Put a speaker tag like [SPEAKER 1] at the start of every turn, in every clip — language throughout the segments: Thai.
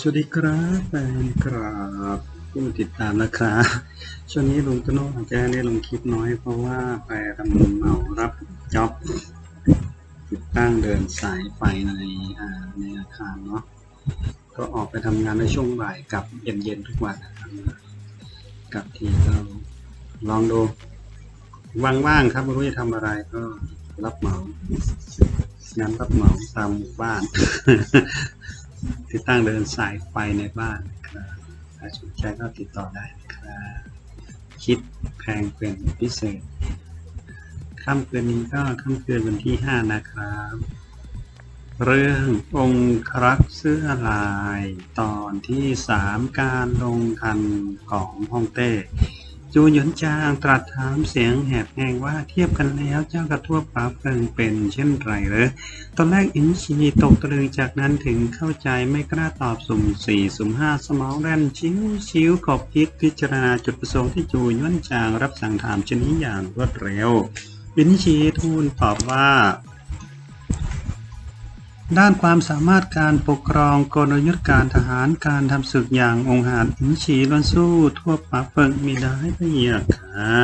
[SPEAKER 1] สวัสดีครับแฟนครับผู้ติดตามนะครับช่วงนี้ลุงตโนอาจจะได้ลงคลิปน้อยเพราะว่าไปทำเหมารับจ็อบติดตั้งเดินสายไฟในในอาคารเนาะก็ออกไปทำงานในช่วงบ่ายกับเย็นๆทุกวันนะครับกับทีก็ลองดูว่างๆครับไม่รู้จะทำอะไรก็รับเหมางานรับเหมาตามหมู่บ้าน ติดตั้งเดินสายไฟในบ้านนะครับถ้าสนใจก็ติดต่อได้นะครับคิดแพงเป็นพิเศษค่ำคืนนี้ก็ค่ำคืนวันที่ 5 นะครับ เรื่ององค์ครักษ์เสื้อลาย ตอนที่ 3 การลงทันของฮ่องเต้ จูหยนจางตรัสถามเสียงแหบแหงว่าเทียบกันแล้วเจ้ากระทั่วปราบเพลิงเป็นเช่นไรเหรอตอนแรกอินชีตกตะลึงจากนั้นถึงเข้าใจไม่กล้าตอบสุ่มสี่สุ่มห้าสมองแล่นชิ้วชิวขอบคิดพิจารณาจุดประสงค์ที่จูยนจางรับสั่งถามชนี้อย่างรวดเร็วอินชีทูลตอบว่า ด้านความสามารถการปกครองกลยุทธ์การทหารการทำศึกอย่างองหาจอินชีล้วนสู้ทั่วป่าเปิงมีได้พระเยียค่ะ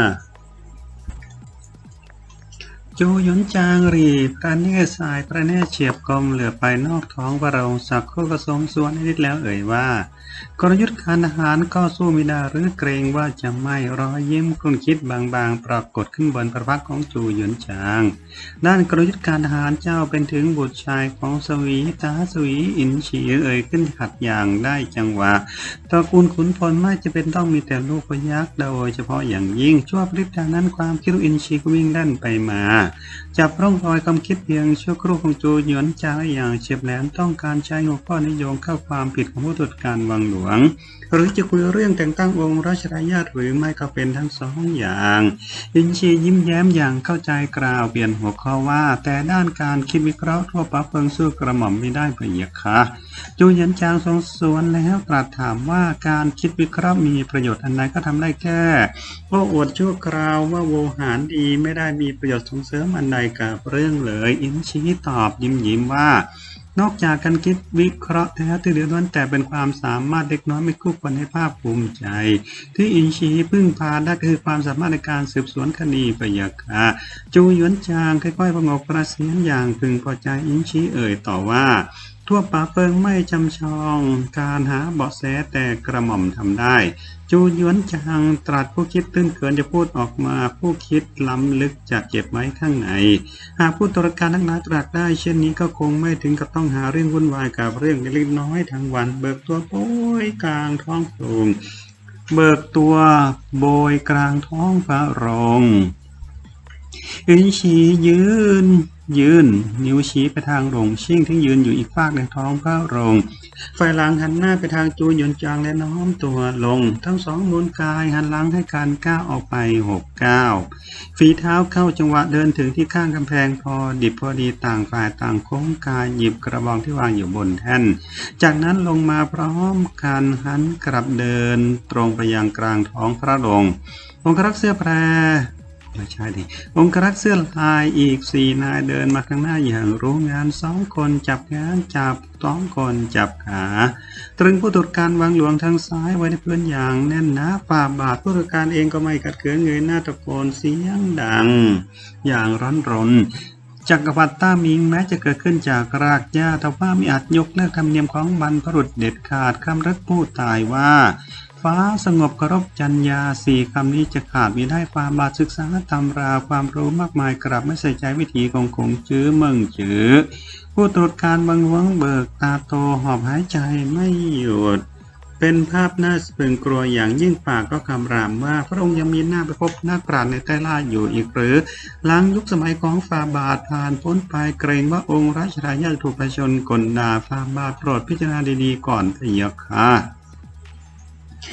[SPEAKER 1] จูหยนจางรีพระเนศสายพระเนตรเฉียบคมเหลือไปนอกท้องพระโรงสักโคกระสมส่วนนิดแล้วเอ่ยว่ากลยุทธ์การทหารก็สู้ไมิได้หรือเกรงว่าจะไม่รอยยิ้มคุณคิดบางๆ ปรากฏขึ้นบนพระพักตร์ของจูหยวนจาง ด้านกลยุทธ์การทหารเจ้าเป็นถึงบุตรชายของสวีตาสวีอินฉีเอ่ยขึ้นขัดอย่างได้จังหวะตระกูลขุนพลไม่จะเป็นต้องมีแต่ลูกพยักษ์โดยเฉพาะอย่างยิ่งชั่วพริบตานั้นความคิดอินชีก็วิ่งแล่นไปมา จับร่องรอยความคิดเพียงชั่วครู่ของจูหยวนจางอย่างเฉียบแหลมต้องการใช้หัวข้อนิยมเข้าความผิดของผู้ตรวจการวังหลวงหรือจะคุยเรื่องแต่งตั้งองค์ราชทายาทหรือไม่ก็เป็นทั้งสองอย่าง อินชียิ้มแย้มอย่างเข้าใจกล่าวเปลี่ยนหัวข้อว่า แต่ด้านการคิดวิเคราะห์ทั่วปะเพิงสู้กระหม่อมไม่ได้เพียค่ะจูหยันจางทรงสวนแล้วตรัสถามว่าการคิดวิเคราะห์มีประโยชน์อันใดก็ทำได้แค่โอ้อวดชั่วคราวว่าโวหารดีไม่ได้มีประโยชน์ส่งเสริมอันใดกับเรื่องเลย อินชีตอบยิ้มยิ้มว่า นอกจากการคิดวิเคราะห์แล้ที่เหลือล้วนแต่เป็นความสามารถเล็กน้อยไม่คู่ควรให้ภาคภูมิใจ ที่อินชีพึ่งพาได้คือความสามารถในการสืบสวนคดีพยากาจูหยวนจางค่อยๆประงกประเสียนอย่างพึงพอใจอินชีเอ่ยต่อว่าทั่วป่าเปิงไม่จำชอง การหาเบาะแสแต่กระหม่อมทำได้ จูยวนจางตรัสผู้คิดตื้นเขินจะพูดออกมา ผู้คิดล้ำลึกจะเก็บไว้ข้างในหากผู้ตรการนักหนาตรัสได้ เช่นนี้ก็คงไม่ถึงกับต้องหาเรื่องวุ่นวายกับเรื่องเล็กน้อยทั้งวัน เบิกตัวโบยกลางท้องโปร่งเบิกตัวโบยกลางท้องพระโรงอินชียืน ยืนนิ้วชี้ไปทางหลงชิ่งที่ยืนอยู่อีกฝากในท้องพระโรงฝ่ายหลังหันหน้าไปทางจูหยวนจางและน้อมตัวลง ทั้งสองมุนกายหันหลังให้การก้าวออกไปหกก้าวฝีเท้าเข้าจังหวะเดินถึงที่ข้างกำแพงพอดิบพอดีต่างฝ่ายต่างโค้งกายหยิบกระบองที่วางอยู่บนแท่น จากนั้นลงมาพร้อมกันหันกลับเดิน ตรงไปยังกลางท้องพระโรงองครักษ์เสื้อแพร ไม่ใช่ดิองครักษ์เสื้อลายอีกสี่นายเดินมาข้างหน้าอย่างรู้งานสองคนจับงานจับสองคนจับขา ตรึงผู้ตรวจการวางหลวงทางซ้ายไว้ในพื้นอย่างแน่นหนาฝ่าบาทผู้ตรวจการเองก็ไม่กัดเกินเงยหน้าตะโกนเสียงดัง อย่างร้อนรนจักรพรรดิต้ามิงแม้จะเกิดขึ้นจากรากหญ้าแต่ว่าไม่อาจยกเลิกธรรมเนียมของบรรพบุรุษเด็ดขาดคำรักพูดตายว่า ฟ้าสงบเคารพจัญญาสี่คำนี้จะขาดมิได้ความบาดศึกษาตำราความรู้มากมายกลับไม่ใส่ใจวิถีของคงจื้อเมืองจื้อผู้ตรวจการบางหวงเบิกตาโตหอบหายใจไม่หยุดเป็นภาพน่าสะพรึงกลัวอย่างยิ่งปากก็คำรามว่าพระองค์ยังมีหน้าไปพบนักปราชญ์ในใต้ล่าอยู่อีกหรือหลังยุคสมัยของฟาบาทผ่านพ้นไปเกรงว่าองค์ราชทายาทถูกประชาชนกลดาฟาบาทโปรดพิจารณาดีๆก่อนพะเยาค่ะ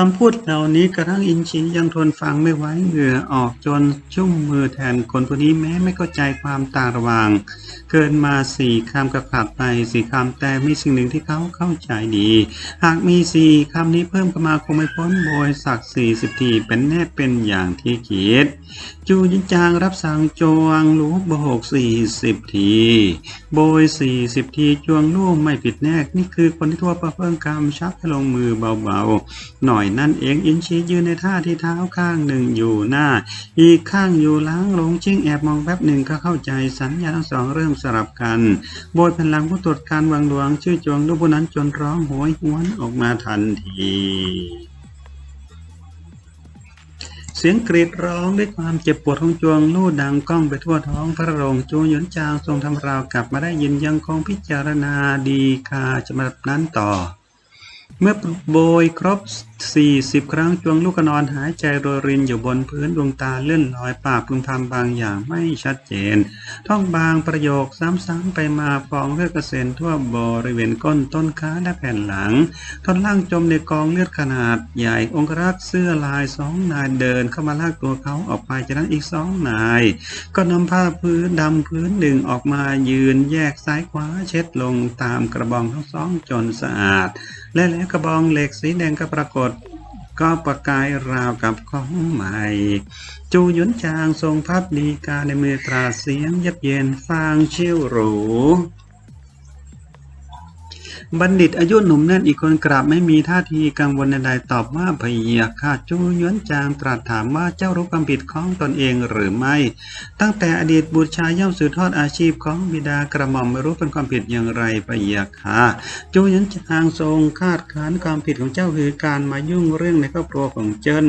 [SPEAKER 1] คำพูดเหล่านี้กระทั่งอินชียังทนฟังไม่ไหวเหงื่อออกจนชุ่มมือแทนคนผู้นี้แม้ไม่เข้าใจความต่างระหว่าง เกินมาสี่คำกับขาดไปสี่คำแต่มีสิ่งหนึ่งที่เขาเข้าใจดี หากมีสี่คำนี้เพิ่มเข้ามาคงไม่พ้นโบยสักสี่สิบทีเป็นแน่เป็นอย่างที่คิดจูยินจางรับสั่งจวงลูกโบกสี่สิบที โบยสี่สิบทีจวงลูกไม่ผิดแน่นี่คือคนที่ทั่วประเพิ่งคำชักให้ลงมือเบาๆหน่อยนั่นเองอินชียืนในท่าที่เท้าข้างหนึ่งอยู่หน้า อีกข้างอยู่ล้างลงจิ้งแอบมองแป๊บหนึ่งก็เข้าใจสัญญาทั้งสองเริ่มสลับกันโบยพลังผู้ตรวจการวางดวงชื่อจวงลูกผู้นั้นจนร้องโหยหวนออกมาทันทีเสียงกรีดร้องด้วยความเจ็บปวดของจวงลู่ดังก้องไปทั่วท้องพระโรงจูหยนจางทรงทำราวกลับมาได้ยินยังคงพิจารณาดีคาจำนับนั้นต่อ เมื่อโบยครบ40 ครั้งจวงลูกกระนอนหายใจโรยรินอยู่บนพื้นดวงตาเลื่อนลอยปากพึมพำบางอย่างไม่ชัดเจน ท่องบางประโยคซ้ำๆไปมาฟองเลือดกระเซ็นทั่วบริเวณก้นต้นขาและแผ่นหลังท่อนล่างจมในกองเลือดขนาดใหญ่องครักษ์เสื้อลายสองนายเดินเข้ามาลากตัวเขาออกไปจากนั้นอีกสองนาย ก็นำผ้าพื้นดำพื้นหนึ่งออกมายืนแยกซ้ายขวาเช็ดลงตามกระบองทั้งสองจนสะอาด และแล้วกระบองเหล็กสีแดงก็ปรากฏ ก็ประกายราวกับของใหม่ จูหยุนจางทรงพับดีกาในมือตราเสียงเยับเย็นฟางเชี่ยวหรู บัณฑิตอายุหนุ่มแน่นอีกคนกราบไม่มีท่าทีกังวลใดๆตอบว่าพยาค่ะจูหยวนจางตรัสถามว่าเจ้ารู้ความผิดของตนเองหรือไม่ ตั้งแต่อดีตบุตรชายย่อมสืบทอดอาชีพของบิดากระหม่อมไม่รู้เป็นความผิดอย่างไรพยาค่ะจูหยวนจางทรงคาดค้านความผิดของเจ้าคือการมายุ่งเรื่องในครอบครัวของเจิ้น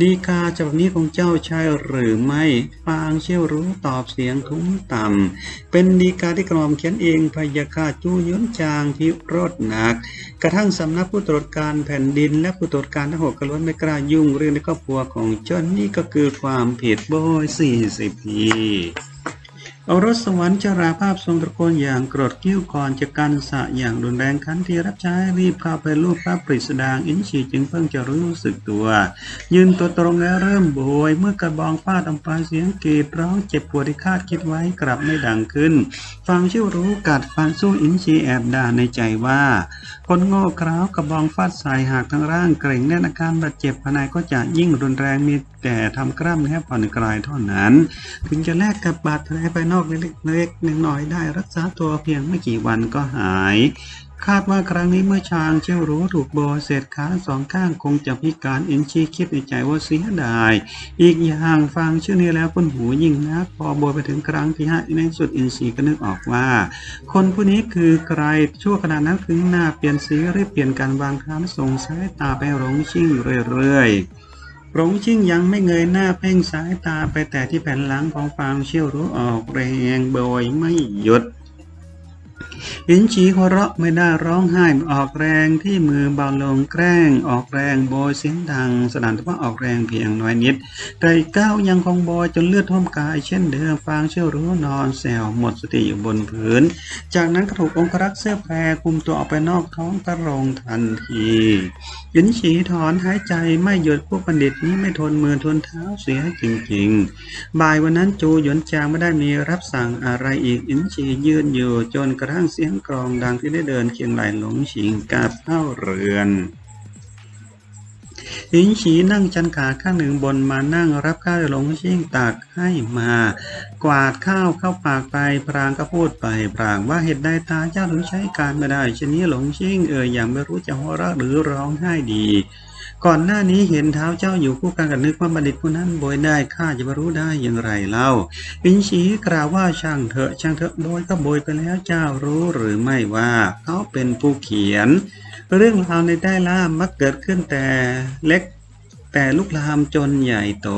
[SPEAKER 1] ดีกาฉบับนี้ของเจ้าใช่หรือไม่ฟางเชี่ยวรู้ตอบเสียงทุ้มต่ำเป็นดีกาที่กระหม่อมเขียนเองพยาค่ะจูหยวนจางพิโรธหนัก กระทั่งสำนักผู้ตรวจการแผ่นดิน และผู้ตรวจการทั้งหกกล้วนไม่กล้ายุ่งเรื่องในครอบครัวของจนนี่ก็คือความผิดโบย40ปี อารถสวรรค์จราภาพทรงตะโกนอย่างโกรธกิ้วก่อนจะการสะอย่างรุนแรงขันทีรับใช้รีบเข้าไปลูบพระปริสดางอินชีจึงเพิ่งจะรู้สึกตัว ยืนตัวตรงแล้วเริ่มโบย เมื่อกระบองฟาดลงไปเสียงกรีดร้องเจ็บปวดที่คาดคิดไว้กลับไม่ดังขึ้น ฟังชิวรู้กัดฟันสู้อินชีแอบด่าในใจว่าคนโง่คร้าวกระบองฟาดใส่หากทั้งร่างเกร็งแน่นอาการบาดเจ็บภายในก็จะยิ่งรุนแรงมีแต่ทำกล้ามเนื้อผ่อนคลายเท่านั้น ถึงจะแลกกับบาดแผลภายนอกเล็กๆน้อยๆได้รักษาตัวเพียงไม่กี่วันก็หาย คาดว่าครั้งนี้เมื่อชางเชี่ยวรู้ถูกโบเศษขาสองข้างคงจะพิการอินชีคิดในใจว่าเสียดาย อีกอย่างฟังชื่อนี้แล้วคนหูยิ่งนักพอโบยไปถึงครั้งที่ห้าในสุดอินชีก็นึกออกว่า คนผู้นี้คือใครชั่วขณะนั้นถึงหน้าเปลี่ยนสีรีบเปลี่ยนการวางเท้าส่งสายตาไปหลงชิ่งเรื่อยๆหลงชิ่งยังไม่เงยหน้าเพ่งสายตาไปแต่ที่แผ่นหลังของฟางเชี่ยวรู้ออกแรงโบยไม่หยุด หินฉีหัวเราะไม่ได้ร้องไห้ออกแรงที่มือเบาลงแกล้งออกแรงโบยเสียงดัง สนั่นแต่ว่าออกแรงเพียงน้อยนิดไตรก้าวยังคงโบยจนเลือดท่วมกาย เช่นเดิมฟางเชี่ยวรู้นอนแซวหมดสติอยู่บนพื้น จากนั้นก็ถูกองครักษ์เสื้อแพรคุมตัวออกไปนอกท้องพระรงทันทีหินฉีถอนหายใจไม่หยุดพวกบัณฑิตนี้ไม่ทนมือทนเท้าเสียจริงๆ บ่ายวันนั้นจูหยวนจางไม่ได้มีรับสั่งอะไรอีกหินฉียืนอยู่จนกระทั่งเสียงกรองดังที่ได้เดินเคียงไหลหลงฉิงกับเข้าเรือนหญิงฉีนั่งชันขาข้างหนึ่งบนมานั่งรับข้าวหลงชิ่งตักให้มา กวาดข้าวเข้าปากไปพรางก็พูดไปพรางว่าเหตุใดตาเจ้าถึงใช้การไม่ได้ชนนี้หลงชิ่งเอ่ยอย่างไม่รู้จะหัวเราะหรือร้องไห้ดี ก่อนหน้านี้เห็นเท้าเจ้าอยู่คู่กันกับนึกว่าบัณฑิตผู้นั้นโบยได้ข้าจะมารู้ได้อย่างไรเล่าอินชีกล่าวว่าช่างเถอะช่างเถอะโบยก็โบยไปแล้วเจ้ารู้หรือไม่ว่าเขาเป็นผู้เขียน เรื่องราวในได้ล่ามักเกิดขึ้นแต่เล็ก แต่ลุกลามจนใหญ่โต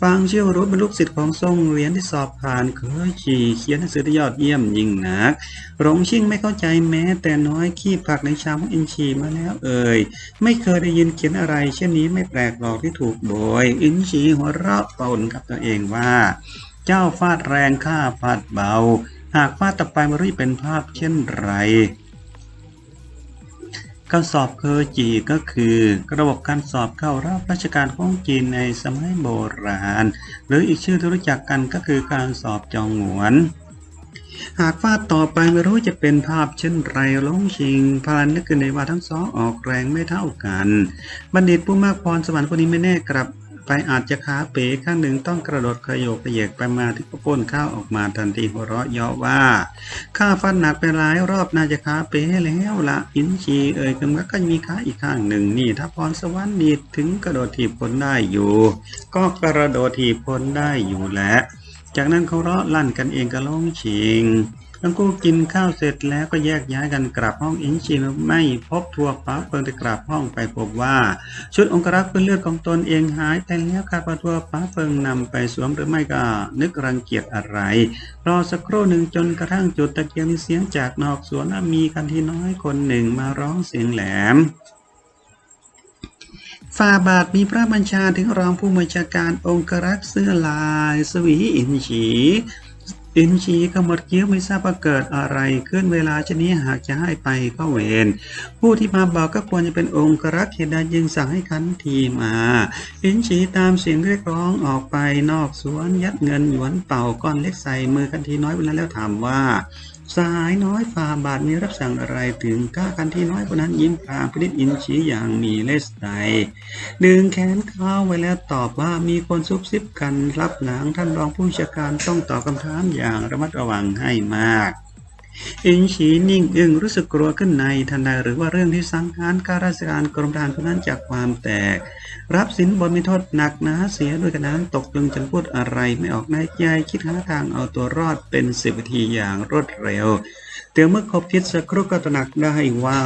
[SPEAKER 1] ฟางเชี่ยวรู้เป็นลูกศิษย์ของทรงเรียนที่สอบผ่านเคยขี่เขียนหนังสือที่ยอดเยี่ยมยิ่งนัก หลงชิ่งไม่เข้าใจแม้ แต่น้อยขี้ผักในชามของอินชีมาแล้วเอ่ย ไม่เคยได้ยินเขียนอะไร เช่นนี้ไม่แปลกหรอกที่ถูกโบย อินชีหัวเราะตนกับตัวเองว่า เจ้าฟาดแรงข้าฟาดเบา หากฟาดต่อไปมารีเป็นภาพเช่นไร การสอบเคอจีก็คือ ระบบการสอบเข้ารับราชการของจีนในสมัยโบราณ หรืออีกชื่อที่รู้จักกันก็คือการสอบจองหวน หากว่าต่อไปไม่รู้จะเป็นภาพเช่นไรล้งชิงพลันนึกขึ้นในว่าทั้งสองออกแรงไม่เท่ากัน บัณฑิตผู้มากพรสวรรค์คนนี้ไม่แน่กลับ ไปอาจจะขาเป๋ข้างหนึ่งต้องกระโดดขยโยกขยเยกไปมาที่กระป้นข้าวออกมาทันทีหัวเราะเยาะว่าข้าฟันหนักไปหลายรอบน่าจะขาเป๋แล้วละอินชีเอ่ยกำลังก็มีขาอีกข้างหนึ่งนี่ ถ้าพรสวรรค์นี่ถึงกระโดดถีบพ้นได้อยู่ ก็กระโดดถีบพ้นได้อยู่แหละจากนั้นเขาเราะลั่นกันเองก็ร้องชิง ทั้งคู่กินข้าวเสร็จแล้วก็แยกย้ายกันกลับห้องอินชีไม่พบทัวป้าเปิงแต่กลับห้องไปพบว่า ชุดองครักษ์เป็นเลือดของตนเองหายไปแล้วคาดว่าทัวป้าเปิงนำไปสวมหรือไม่ก็นึกรังเกียจอะไร รอสักครู่หนึ่งจนกระทั่งจุดตะเกียงมีเสียงจากนอกสวนมีกันที่น้อยคนหนึ่งมาร้องเสียงแหลมฝ่าบาทมีพระบัญชาถึงรองผู้บัญชาการองครักษ์เสื้อลาย สวีอินฉี อินชีขมวดคิ้วไม่ทราบว่าเกิดอะไรขึ้นเวลาชนี้หากจะให้ไปก็เวรผู้ที่มาบอกก็ควรจะเป็นองครักษ์เหตุใดจึงสั่งให้คันทีมา อินชีตามเสียงเรียกร้องออกไปนอกสวนยัดเงินหยวนเป่าก้อนเล็กใส่มือคันทีน้อยไปนั้นแล้วถามว่า สายน้อยฝ่าบาทมีรับสั่งอะไรถึงกล้ากันที่น้อยคนนั้นยิ้มพรางพินิจอินชีอย่างมีเลสไตดึงแขนเข้าไว้แล้วตอบว่ามีคนซุบซิบกันรับหลังท่านรองผู้บัญชาการต้องตอบคำถามอย่างระมัดระวังให้มาก อินชีนิ่งอึงรู้สึกกลัวขึ้นในทันใดหรือว่าเรื่องที่สังหารข้าราชการกรมทหารคนนั้นจากความแตก รับสินบนมีโทษหนักหนาเสียด้วยกันนั้นตกลงจนพูดอะไรไม่ออกในใจคิดหาทางเอาตัวรอดเป็นสิบนาทีอย่างรวดเร็วแต่เมื่อคบคิดสักครู่ก็ตระหนักได้ว่า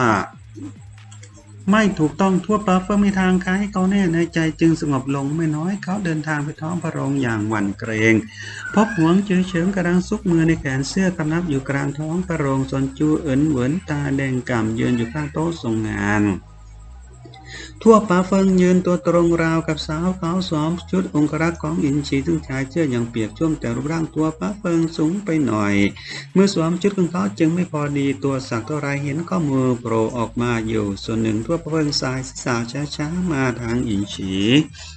[SPEAKER 1] ไม่ถูกต้องทั่วปาเพื่อมีทางค้าให้เขาแน่ในใจจึงสงบลงไม่น้อยเขาเดินทางไปท้องพระโรงอย่างหวั่นเกรง พบหวงเฉยเฉิงกำลังซุกมือในแขนเสื้อกำนับอยู่กลางท้องพระโรงส่วนจูเอินเหวินตาแดงก่ำยืนอยู่ข้างโต๊ะทรงงานทั่วป่าเฟิงยืนตัวตรงราวกับสาวขาวสวมชุดองครักษ์ของอินชีซึ่งชายเชื่ออย่างเปียกชุ่มแต่รูปร่างตัวป้าเฟิงสูงไปหน่อย เมื่อสวมชุดของเขาจึงไม่พอดีตัวสักเท่าไรเห็นข้อมือโผล่ออกมาอยู่ ส่วนหนึ่งทั่วป้าเฟิงสายศีรษะช้าๆมาทางอินชี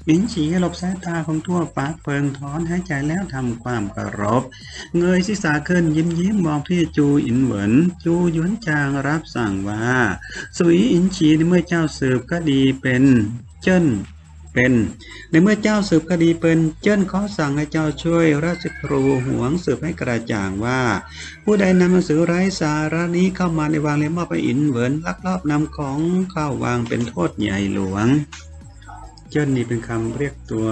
[SPEAKER 1] อินชีหลบสายตาของทั่วป้าเฟิงถอนหายใจแล้วทำความเคารพเงยศีรษะขึ้นยิ้มยิ้มมองที่จูอินเหวินจูหยวนจางรับสั่งว่าสวีอินชีในเมื่อเจ้าสืบคดีเป็นเจิ้นเป็น ในเมื่อเจ้าสืบคดีเป็นเจิ้นขอสั่งให้เจ้าช่วย ราชครูหวงสืบให้กระจ่างว่า ผู้ใดนำหนังสือไร้สาระนี้เข้ามาในวางเลยมอบไปอินเหวินลักลอบนำของเข้าวางเป็นโทษใหญ่หลวง เจิ้นนี่เป็นคำเรียกตัว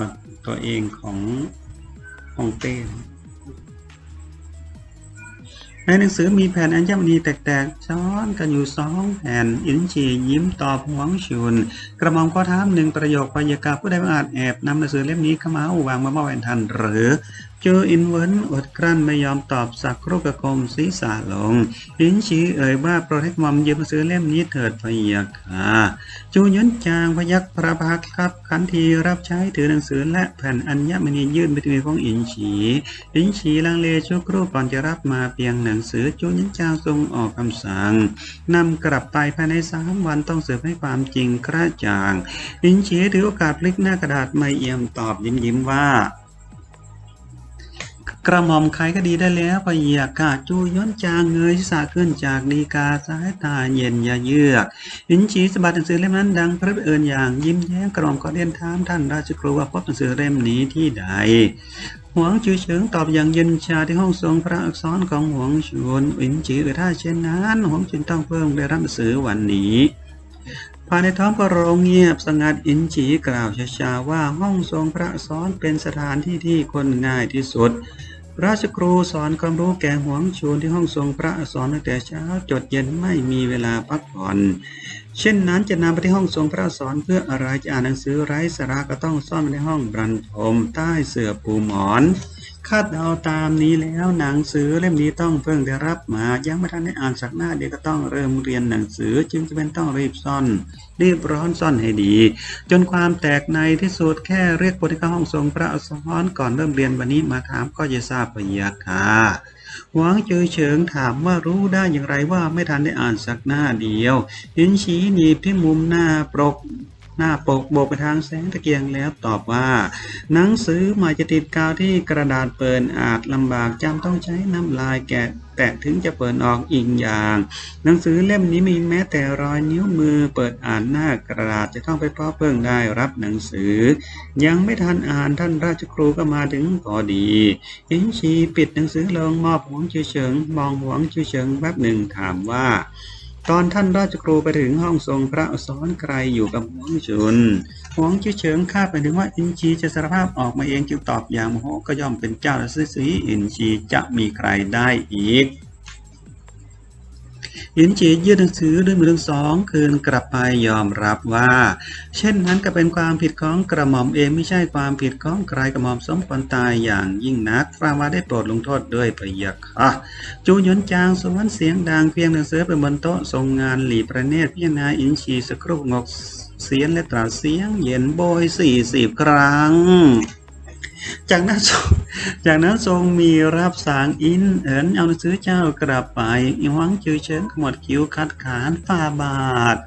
[SPEAKER 1] ตัวเองของฮองเต้ ในหนังสือมีแผ่นอัญมณีแตกๆซ้อนกันอยู่สองแผ่น อินชียิ้มตอบหวงชุน กระหม่อมข้อถามหนึ่งประโยคพยากาผู้ใดบังอาจแอบนำหนังสือเล่มนี้เข้ามา วางมามอบแอนทันหรือ จออินเวินอดกลั้นไม่ยอมตอบสักครู่กระคมศีรษะลงอินชีเอ่ยว่าโปรดให้หม่อมยืมหนังสือเล่มนี้เถิดพยาค่ะจูยนจางพยักพระพักครับขันทีรับใช้ถือหนังสือและแผ่นอัญมณียื่นไปที่มือของอินชีอินชีลังเลชั่วครู่ก่อนจะรับมาเพียงหนังสือจูยนจางทรงออกคำสั่งนำกลับไปภายในสามวันต้องเสิร์ฟให้ความจริงกระจ่าง อินชีถือโอกาสพลิกหน้ากระดาษไม่เอี่ยมตอบยิ้มยิ้มว่า กระหม่อมไขคดีได้แล้วพเยียกาจูย้อนจางเงยศีรษะขึ้นจากดีกาสายตาเย็นยาเยือกหินชีสบัดหนังสือเล่มนั้นดังพระเอิญอย่างยิ้มแย้มกระหม่อมก็เรียนถามท่านราชครูว่าพบหนังสือเล่มนี้ที่ใดหวงจือเฉิงตอบอย่างเย็นชาที่ห้องทรงพระอักษรของหวงชวนอินจีเออถ้าเช่นนั้นหวงจึงต้องเพิ่งได้รับหนังสือวันนี้ภายในท้องพระโรงเงียบสงัดอินจีกล่าวช้าๆว่าห้องทรงพระอักษรเป็นสถานที่ที่คนง่ายที่สุด ราชครูสอนความรู้แก่หวงชวนที่ห้องทรงพระสอนตั้งแต่เช้าจดเย็นไม่มีเวลาพักผ่อน เช่นนั้นจะนำไปที่ห้องทรงพระสอนเพื่ออะไรจะอ่านหนังสือไร้สาระก็ต้องซ่อนไว้ในห้องบรรทมใต้เสื่อปูหมอน คาดเดาตามนี้แล้วหนังสือเล่มนี้ต้องเพิ่งได้รับมา ยังไม่ทันได้อ่านสักหน้าเดียวก็ต้องเริ่มเรียนหนังสือจึงจะเป็นต้องรีบซ่อน รีบร้อนซ่อนให้ดี จนความแตกในที่สุดแค่เรียกคนที่เข้าห้องทรงพระอักษรก่อนเริ่มเรียนวันนี้มาถามก็จะทราบปยาค่ะหวังเจอเฉิงถามว่ารู้ได้อย่างไรว่าไม่ทันได้อ่านสักหน้าเดียวเห็นชี้หนีบที่มุมหน้าปรก หน้าปกโบกไปทางแสงตะเกียงแล้วตอบว่า หนังสือหมายจะติดกาวที่กระดาษเปิดอาจลำบากจำต้องใช้น้ำลายแกะแตะถึงจะเปิดออกอีกอย่าง หนังสือเล่มนี้มีแม้แต่รอยนิ้วมือเปิดอ่านหน้ากระดาษจะต้องไปพราะเพิ่งได้รับหนังสือ ยังไม่ทันอ่านท่านราชครูก็มาถึงพอดีเห็นชีปิดหนังสือลงมอบหวงเฉยเฉิงมองหวงเฉยเฉิงแป๊บหนึ่งถามว่า ตอนท่านราชครูไปถึงห้องทรงพระสอนใครอยู่กับหวงชุนหวงเฉยเฉิงคาดไปถึงว่าอินชีจะสารภาพออกมาเองจึงตอบอย่างโมโหก็ย่อมเป็นเจ้าและซื้อสีอินชีจะมีใครได้อีก อินจียื่นหนังสือด้วยมือทั้งสองคืนกลับไปยอมรับว่า เช่นนั้นก็เป็นความผิดของกระหม่อมเองไม่ใช่ความผิดของใครกระหม่อมสมควรตายอย่างยิ่งนักฟรามาได้โปรดลงโทษด้วยพยาค่ะจูหยนจางสวนเสียงดังเพียงหนังสือเป็นบนโต๊ะทรงงานหลีประเนตรพิจารณาอินชีสกรุกงกเสียงและตราเสียงเย็นโบยสี่สิบครั้ง จากนั้นทรงจากนั้นทรงมีรับสางอินเอินเอาหนังสือเจ้ากลับไปอีหวังจือเชิญขมวดคิ้วคัดขานฝ่าบาท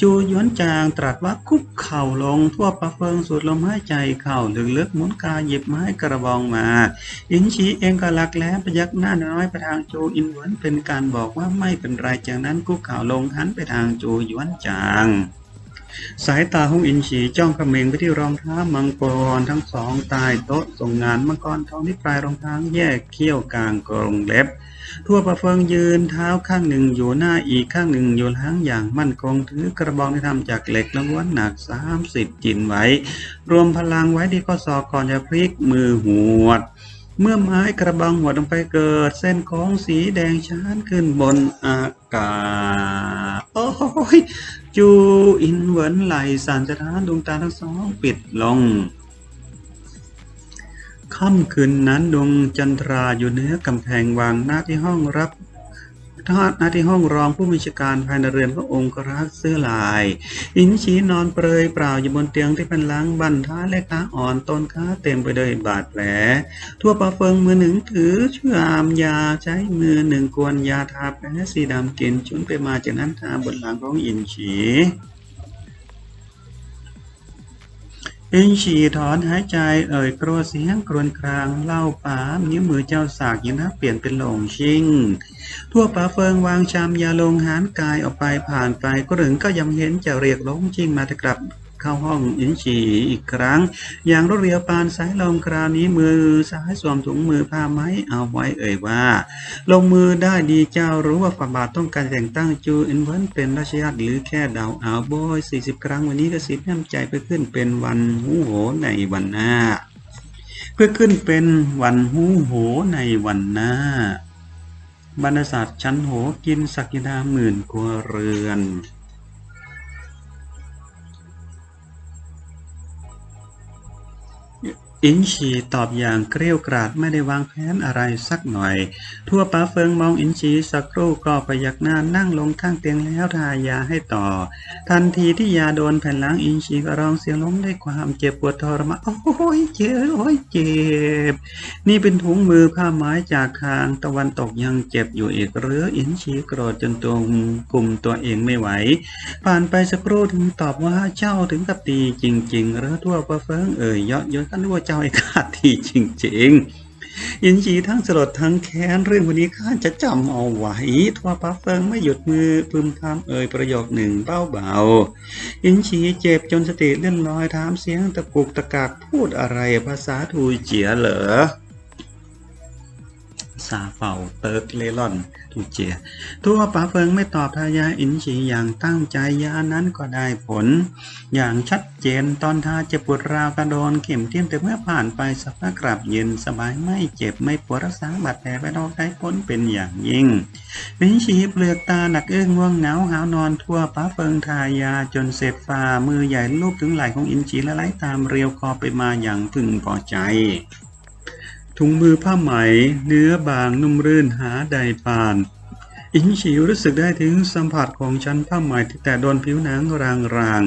[SPEAKER 1] จูหยวนจางตรัสว่าคุกเข่าลงทั่วประเฟิงสูดลมหายใจเข่าลึกๆหมุนกายหยิบไม้กระบองมา อินชีเองก็ลักแล้วพยักหน้าน้อยไปทางจูอินหวนเป็นการบอกว่าไม่เป็นไรจากนั้นคุกเข่าลงหันไปทางจูหยวนจาง สายตาของอินฉีจ้องเขม็งไปที่รองเท้ามังกรทั้งสองใต้โต๊ะส่งงานมังกรทองที่ปลายรองเท้าแยกเขี้ยวกลางกรงเล็บ ทั่วประเฟิงยืนเท้าข้างหนึ่งอยู่หน้าอีกข้างหนึ่งอยู่หลังอย่างมั่นคงถือกระบองที่ทำจากเหล็กล้วนหนักสามสิบจินไว้ รวมพลังไว้ที่ข้อศอกก่อนจะพลิกมือหวดเมื่อไม้กระบองหัวลงไปเกิด เส้นโค้งสีแดงช้านขึ้นบนอากาศ โอ้ย จูอินเวินไหลสั่นสะท้านดวงตาทั้งสองปิดลง ค่ำคืนนั้นดวงจันทราอยู่เหนือกำแพงวางหน้าที่ห้องรับ ทอดหน้าที่ห้องรองผู้บัญชาการภายในเรือนพระองค์กรักเสื้อลายอินชีนอนเปรยเปล่าอยู่บนเตียงที่เป็นล้างบันท้าและขาอ่อนต้นขาเต็มไปด้วยบาดแผล ทั่วประเฟิงมือหนึ่งถือเชื่อามยาใช้มือหนึ่งกวนยาทาแผลสีดำกินชุนไปมาจากนั้นทาบนหลังของอินชี เอ็นฉีถอนหายใจเอ่ยกลัวเสียงกรวนครางเล่าป๋านิ้วมือเจ้าสากยินนะเปลี่ยนเป็นหลงชิงทั่วป๋าเฟิงวางชามยาลงหานกายออกไปผ่านไปก็หึงก็ยังเห็นจะเรียกหลงชิงมาแต่กลับ เข้าห้องอินฉีอีกครั้ง อย่างรวดเร็วปานสายลมคราวนี้มือซ้ายสวมถุงมือผ้าไหมเอาไว้เอ่ยว่า ลงมือได้ดีเจ้ารู้ว่าฝ่าบาทต้องการแต่งตั้งจูอินเวนเป็นราชญาติหรือแค่เดาเอาโบย40 ครั้งวันนี้ก็สิบน้ำใจเพื่อขึ้นเป็นวันหูโหในวันหน้า เพื่อขึ้นเป็นวันหูโหในวันหน้าบรรดาศัตร์ชั้นโหกินสักยดาหมื่นครัวเรือน อินชีตอบอย่างเกรี้ยวกราดไม่ได้วางแผนอะไรสักหน่อย ทั่วป้าเฟิงมองอินชีสักครู่ก็พยักหน้านั่งลงข้างเตียงแล้วทายาให้ต่อ ทันทีที่ยาโดนแผ่นหลังอินชีก็ร้องเสียงล้มด้วยความเจ็บปวดทรมานโอ้ยเจ็บโอ้ยเจ็บ นี่เป็นถุงมือผ้าไม้จากทางตะวันตกยังเจ็บอยู่อีกหรืออินชีโกรธจนตัวคุมตัวเองไม่ไหว ผ่านไปสักครู่ถึงตอบว่าเจ้าถึงกับตีจริงๆหรือทั่วประเฟิงเอ่ยเยาะเย้ยกันว่าเจ้าไอ้ข้าทีจริงๆ ยินจีทั้งสลดทั้งแค้นเรื่องวันนี้ข้าจะจำเอาไว้ทว่าประเฟิงไม่หยุดมือพึมพำเอ่ยประโยคหนึ่งเบาๆยินจีเจ็บจนสติเลื่อนลอยถามเสียงตะกุกตะกากพูดอะไรภาษาทูเจียเหรอ ซาเป่าเติร์กเลล่อนทูเจีย ทั่วป๋าเฟิงไม่ตอบทายาอินฉีอย่างตั้งใจยานั้นก็ได้ผล อย่างชัดเจนตอนทาเจ็บปวดราวกระโดนเข็มทิ่มแต่เมื่อผ่านไปสักพักกลับเย็นสบายไม่เจ็บไม่ปวดรักษาบาดแผลไปนอกได้พ้นเป็นอย่างยิ่งอินฉีเปลือกตาหนักเอื้องง่วงเหงาหาวนอนทั่วป๋าเฟิงทายาจนเสร็จฝ่ามือใหญ่ลูบถึงไหล่ของอินฉีและไล่ตามเรียวคอไปมาอย่างพึงพอใจ ถุงมือผ้าไหม เนื้อบางนุ่มรื่นหาใดปาน อิงฉิวรู้สึกได้ถึงสัมผัสของชั้นผ้าไหมที่แต่โดนผิวหนังราง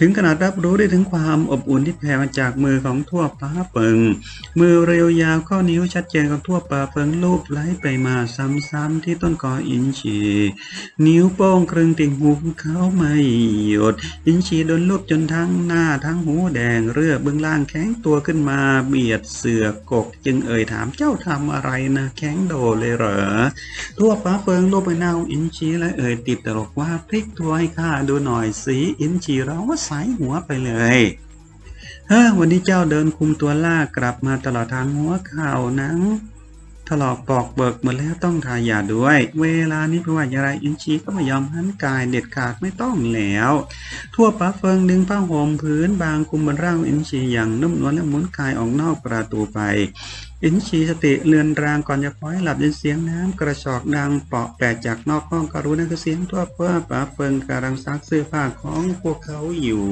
[SPEAKER 1] ถึงขนาดรับรู้ได้ถึงความอบอุ่นที่แผ่มาจากมือของทั่วป้าเปิง มือเรียวยาวข้อนิ้วชัดเจนของทั่วป้าเปิงลูบไล่ไปมาซ้ำๆที่ต้นกออินชีนิ้วโป้งครึงติ่งหูเขาไม่หยุดอินชีโดนลูบจนทั้งหน้าทั้งหูแดงเรือเบื้องล่างแข็งตัวขึ้นมาเบียดเสือกกจึงเอ่ยถามเจ้าทำอะไรนะแข็งโดเลยเหรอทั่วป้าเปิงลูบไปหน้าอินชีและเอ่ยติดตลกว่าพลิกตัวให้ข้าดูหน่อยสิอินชีร้องว่าสายหัวไปเลยเฮ้อวันนี้เจ้าเดินคุมตัวลากกลับมาตลอดทางหัวเข่านัง ถลอกปอกเบิกหมดแล้วต้องทายาด้วย เวลานี้เพราะว่าอย่างไรอินชีก็ไม่ยอมหันกายเด็ดขาดไม่ต้องแล้ว ทั่วป้าเฟิงดึงผ้าห่มพื้นบางคุมบนร่างอินชีอย่างนุ่มนวลและหมุนกายออกนอกประตูไป อินชีสติเลือนรางก่อนจะพลอยหลับยินเสียงน้ำกระชอกดังเปาะแปะจากนอกห้องก็รู้นั่นคือเสียงทั่วเพื่อป้าเฟิงกำลังซักเสื้อผ้าของพวกเขาอยู่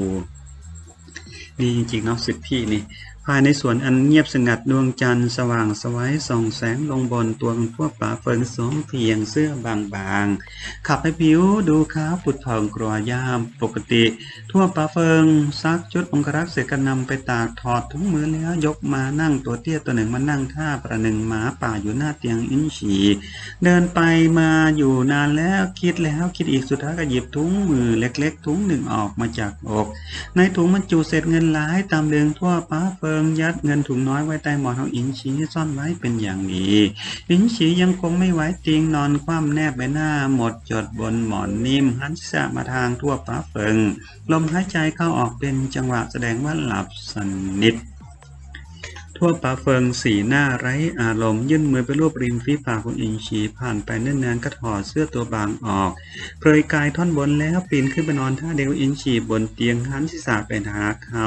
[SPEAKER 1] ดีจริงๆเนาะสิทธิพี่นี่ ภายในสวนอันเงียบสงัดดวงจันทร์สว่างสวัยส่องแสงลงบนตัวของพวกป่าเฟิงสวมเพียงเสื้อบางๆ ขับไปผิวดูขาวผุดผ่องกรัวยามปกติ ทั่วป่าเฟิงซักชุดองครักษ์เสร็จก็นำไปตากถอดถุงมือแล้วยกมานั่งตัวเตี้ยตัวหนึ่งมานั่งท่าประหนึ่งหมาป่าอยู่หน้าเตียงอินฉีเดินไปมาอยู่นานแล้วคิดแล้วคิดอีกสุดท้ายก็หยิบถุงมือเล็กๆถุงหนึ่งออกมาจากอก ในถุงบรรจุเศษเงินหลายตามเรืองทั่วป้าเฟิงยัดเงินถุงน้อยไว้ใต้หมอนของอินชีซ่อนไว้เป็นอย่างดีอินชียังคงไม่ไหวติงนอนคว่ำแนบใบหน้าหมดจดบนหมอนนิ่มหันศีรษะมาทางทั่วป้าเฟิง ลมหายใจเข้าออกเป็นจังหวะแสดงว่าหลับสนิท ทั่วปาเฟิงสีหน้าไร้อารมณ์ยื่นมือไปรูปริมฝีปากของอิงชีผ่านไปเนิ่นๆก็ถอดเสื้อตัวบางออกเปลยกายท่อนบนแล้วปีนขึ้นไปนอนท่าเดียวอิงชีบนเตียงหันศีรษะไปหาเขา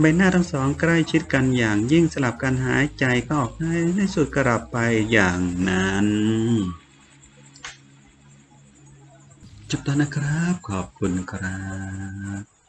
[SPEAKER 1] ใบหน้าทั้งสองใกล้ชิดกันอย่างยิ่งสลับกันหายใจก็ออกให้ในสุดกลับไปอย่างนั้นจบแล้วนะครับ ขอบคุณครับ